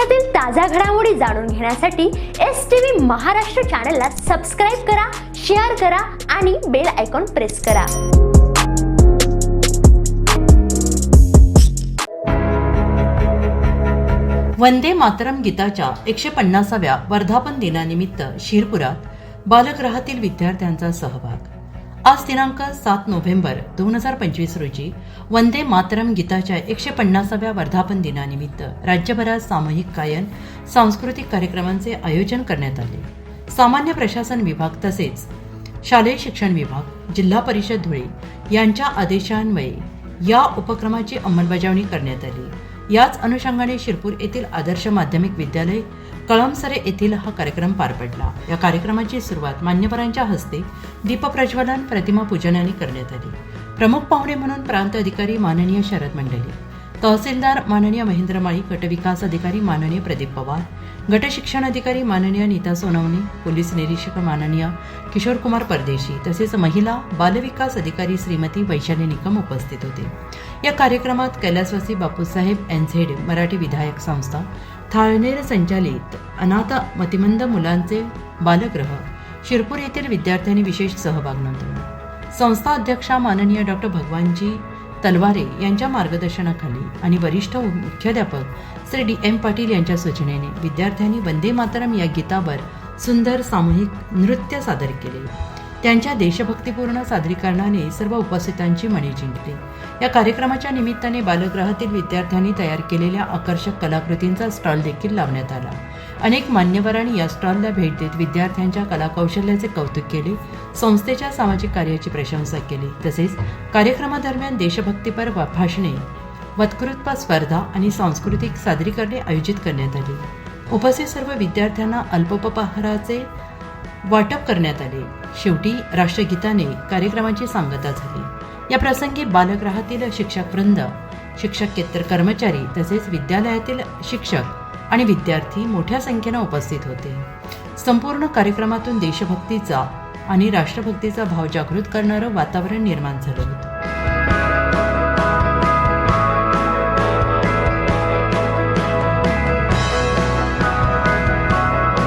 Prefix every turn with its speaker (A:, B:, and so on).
A: देशातील ताज्या घडामोडी जाणून घेण्यासाठी एस टी व्ही महाराष्ट्र चॅनलला सबस्क्राईब करा शेअर करा आणि बेल आयकॉन प्रेस करा.
B: वंदे मातरम गीताच्या एकशे पन्नासाव्या वर्धापन दिनानिमित्त शिरपुरात बालगृहातील विद्यार्थ्यांचा सहभाग. आज दिनांक सात नोव्हेंबर दोन हजार पंचवीस रोजी वंदे मातरम गीताच्या एकशे पन्नासाव्या वर्धापन दिनानिमित्त राज्यभरात सामूहिक गायन सांस्कृतिक कार्यक्रमांचे आयोजन करण्यात आले. सामान्य प्रशासन विभाग तसेच शालेय शिक्षण विभाग जिल्हा परिषद धुळे यांच्या आदेशान्वये या उपक्रमाची अंमलबजावणी करण्यात आली. याच अनुषंगाने शिरपूर येथील आदर्श माध्यमिक विद्यालय कळमसरे येथील हा कार्यक्रम पार पडला. या कार्यक्रमाची सुरुवात मान्यवरांच्या हस्ते दीपप्रज्वलन प्रतिमा पूजनाने करण्यात आली. प्रमुख पाहुणे म्हणून प्रांत अधिकारी माननीय शरद मंडळी तहसीलदार माननीय महेंद्र माळी गटविकास अधिकारी माननीय प्रदीप पवार गट शिक्षण अधिकारी माननीय नीता सोनवणे पोलीस निरीक्षक माननीय किशोर कुमार परदेशी तसेच महिला बालविकास अधिकारी श्रीमती वैशाली निकम उपस्थित होते. या कार्यक्रमात कैलासवासी बापूसाहेब एनझेड मराठी विधायक संस्था थाळनेर संचालित अनाथ मतिमंद मुलांचे बालगृह शिरपूर येथील विद्यार्थ्यांनी विशेष सहभाग नोंदवला. संस्था अध्यक्षा माननीय डॉक्टर भगवानजी तलवारे यांच्या मार्गदर्शनाखाली आणि वरिष्ठ मुख्याध्यापक श्री डी एम पाटील यांच्या सूचनेने विद्यार्थ्यांनी वंदे मातरम या गीतावर सुंदर सामूहिक नृत्य सादर केले. त्यांच्या देशभक्तीपूर्ण सादरीकरणाने सर्व उपस्थितांची मने जिंकली. या कार्यक्रमाच्या निमित्ताने बालगृहातील विद्यार्थ्यांनी तयार केलेल्या आकर्षक कलाकृतींचा स्टॉल देखील लावण्यात आला. अनेक मान्यवरांनी या स्टॉलला भेट देत विद्यार्थ्यांच्या कलाकौशल्याचे कौतुक केले संस्थेच्या सामाजिक कार्याची प्रशंसा केली. तसेच कार्यक्रमादरम्यान देशभक्तीपर भाषणे वक्तृत्व स्पर्धा आणि सांस्कृतिक सादरीकरणे आयोजित करण्यात आली. उपस्थित सर्व विद्यार्थ्यांना अल्पोपहाराचे वाटप करण्यात आले. शेवटी राष्ट्रगीताने कार्यक्रमाची सांगता झाली. या प्रसंगी बालगृहातील शिक्षकवृंद शिक्षकेतर कर्मचारी तसेच विद्यालयातील शिक्षक आणि विद्यार्थी मोठ्या संख्येनं उपस्थित होते. संपूर्ण कार्यक्रमातून देशभक्तीचा आणि राष्ट्रभक्तीचा भाव जागृत करणारं वातावरण निर्माण झालं होतं.